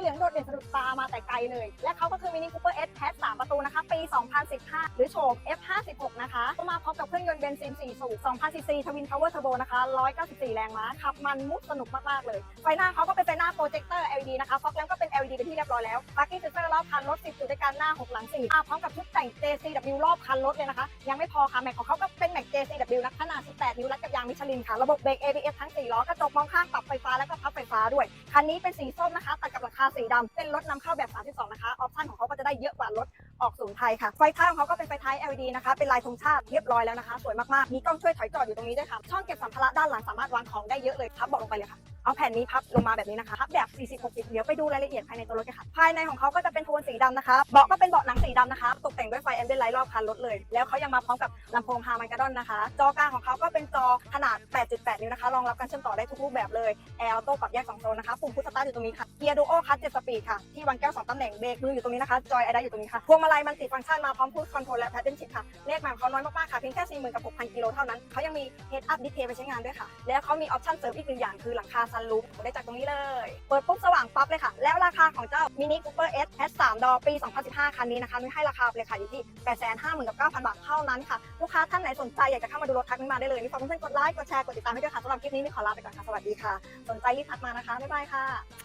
เหลือง โดดเด่นสะดุดตามาแต่ไกลเลย และเขาก็คือ Mini Cooper S Hatch 3ประตูนะคะปี 2015 หรือโฉม F56 นะคะก็มาพร้อมกับเครื่องยนต์เบนซิน4สูบ2,000ซีซีทวินพาวเวอร์เทอร์โบนะคะ 194 แรงม้าขับมันมุดสนุกมากๆเลย ไฟหน้าเขาก็เป็นไฟหน้าโปรเจคเตอร์ LED นะคะฟอกแลมก็เป็น LED เป็นที่เรียบร้อยแล้วปาร์กิ้งเซนเซอร์รอบคันรถ 10จุดด้วยกันหน้า 6 หลัง4มาพร้อมกับชุดแต่ง JCW รอบคันรถเลยนะคะ ยังไม่พอค่ะแม็กของเขาก็เป็นแม็ก JCW นะขนาด 18 นิ้วและกับยางมิชลินค่ะระบบเบรก ABS ทั้ง4ล้อกระจกมองข้างปรับไฟฟ้าและก็พับไฟฟ้าด้วยคันนี้เป็นสีส้มนะคะตัดกับราคาสีดำเป็นรถนำเข้าแบบ 32 นะคะ ออปชั่นของเขาก็จะได้เยอะกว่ารถออกศูนย์ไทยค่ะ ไฟท้ายของเขาก็เป็นไฟท้าย LED นะคะ เป็นลายธงชาติเรียบร้อยแล้วนะคะ สวยมากๆ มีกล้องช่วยถอยจอดอยู่ตรงนี้ด้วยค่ะ ช่องเก็บสัมภาระด้านหลังสามารถวางของได้เยอะเลยพับเบอกลงไปเลยค่ะ เอาแผ่นนี้พับลงมาแบบนี้นะคะพับแบบ 40-60 เดี๋ยวไปดูรายละเอียดภายในตัวรถกันค่ะ ภายในของเขาก็จะเป็นโทนสีดำนะคะ เบาะก็เป็นเบาะหนังสีดำนะคะ ตกแต่งด้วยไฟแอมเบียนไลท์รอบคันรถเลย แล้วเขายังมาพร้อมกับลำโพงฮาร์มันกาดอนนะคะ จอกลางของเขาก็เป็นจอขนาด 8.8 นิ้วนะคะ รองรับการเชื่อมต่อได้ทุกรูปแบบเลยแอร์ออโต้ปรับแยก2โซนนะคะ ปุ่มพุชสตาร์ทอยู่ตรงนี้ค่ะ เกียร์ดูโอคัส7สปีดค่ะ ที่วางแก้ว2ตำแหน่ง เบรกมืออยู่ตรงนี้นะคะ จอยไอได้อยู่ตรงนี้ค่ะ พวงมาลัยมันติฟังก์ชันมาพร้อมพูดคอนโทรลและแพดเดิลชิพค่ะ เลขหมายของเขาน้อยมากๆค่ะ เพียงแค่40,000กับ6,000กิโลเท่านั้นเขายังมี Head Up Display ไปใช้งานด้วยค่ะ แล้วเขามีออปชั่นเสริมอีกหนึ่งอย่างคือหลังคาซันลูปได้จากตรงนี้เลย เปิดปุ๊บสว่างปั๊บเลยค่ะ แล้วราคาของเจ้า Mini Cooper S S3 ดอปี 2015 คันนี้นะคะนุ้ยให้ราคาไปเลยค่ะอยู่ที่ 850,000กับ9,000 บาทเท่านั้นค่ะ ลูกค้าท่านไหนสนใจอยากจะเข้ามาดูรถทักนุ้ยมาได้เลยนี่ฝากเพื่อนๆกดไลค์กดแชร์กดติดตามให้ด้วยค่ะสำหรับคลิปนี้นุ้ยขอลาไปก่อนค่ะสวัสดีค่ะ สนใจรีบทักมานะคะบ๊ายบายค่ะ